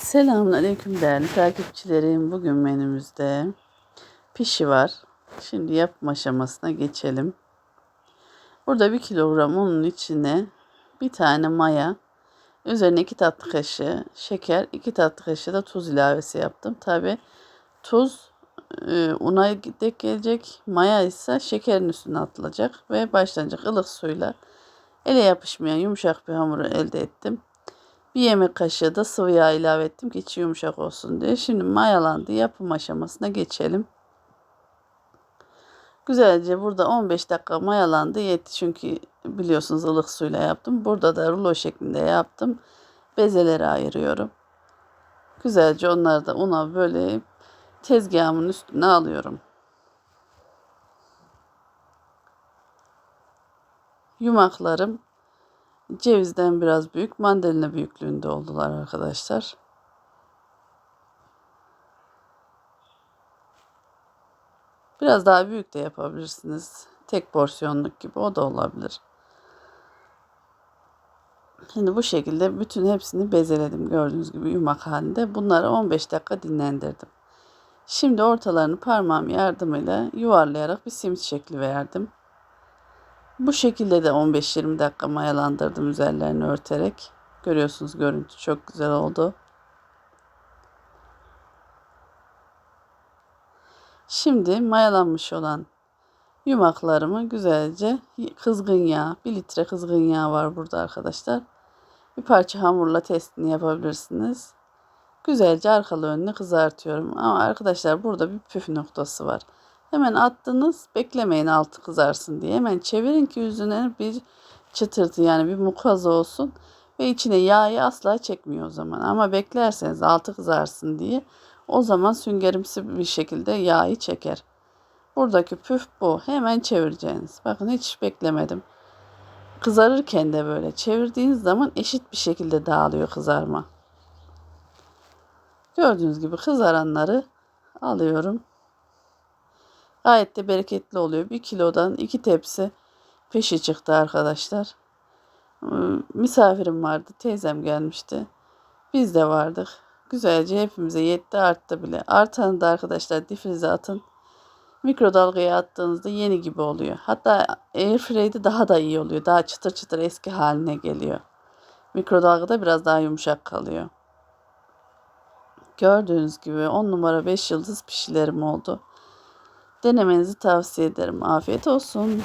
Selamünaleyküm değerli takipçilerim. Bugün menümüzde pişi var. Şimdi yapım aşamasına geçelim. Burada bir kilogram unun içine bir tane maya, üzerine iki tatlı kaşığı şeker, iki tatlı kaşığı da tuz ilavesi yaptım. Tabi tuz e, una denk gelecek, maya ise şekerin üstüne atılacak ve başlanacak ılık suyla ele yapışmayan yumuşak bir hamuru elde ettim. Bir yemek kaşığı da sıvı yağ ilave ettim ki içi yumuşak olsun diye. Şimdi mayalandı. Yapım aşamasına geçelim. Güzelce burada 15 dakika mayalandı. Yetti çünkü biliyorsunuz ılık suyla yaptım. Burada da rulo şeklinde yaptım. Bezeleri ayırıyorum. Güzelce onları da una böyle tezgahımın üstüne alıyorum. Yumaklarım Cevizden biraz büyük, mandalina büyüklüğünde oldular arkadaşlar. Biraz daha büyük de yapabilirsiniz. Tek porsiyonluk gibi o da olabilir. Şimdi bu şekilde bütün hepsini bezeledim gördüğünüz gibi yumak halinde. Bunları 15 dakika dinlendirdim. Şimdi ortalarını parmağım yardımıyla yuvarlayarak bir simit şekli verdim. Bu şekilde de 15-20 dakika mayalandırdım üzerlerini örterek. Görüyorsunuz görüntü çok güzel oldu. Şimdi mayalanmış olan yumaklarımı güzelce kızgın yağ, 1 litre kızgın yağ var burada arkadaşlar. Bir parça hamurla testini yapabilirsiniz. Güzelce arkalı önünü kızartıyorum. Ama arkadaşlar burada bir püf noktası var. Hemen attınız beklemeyin altı kızarsın diye. Hemen çevirin ki yüzüne bir çıtırtı yani bir mukaza olsun. Ve içine yağı asla çekmiyor o zaman. Ama beklerseniz altı kızarsın diye o zaman süngerimsi bir şekilde yağı çeker. Buradaki püf bu. Hemen çevireceğiniz. Bakın hiç beklemedim. Kızarırken de böyle çevirdiğiniz zaman eşit bir şekilde dağılıyor kızarma. Gördüğünüz gibi kızaranları alıyorum. Gayet de bereketli oluyor. Bir kilodan iki tepsi peşi çıktı arkadaşlar. Hmm, misafirim vardı. Teyzem gelmişti. Biz de vardık. Güzelce hepimize yetti arttı bile. Artanı da arkadaşlar difrize atın. Mikrodalgaya attığınızda yeni gibi oluyor. Hatta airfryde daha da iyi oluyor. Daha çıtır çıtır eski haline geliyor. Mikrodalgada biraz daha yumuşak kalıyor. Gördüğünüz gibi 10 numara 5 yıldız pişilerim oldu. Denemenizi tavsiye ederim. Afiyet olsun.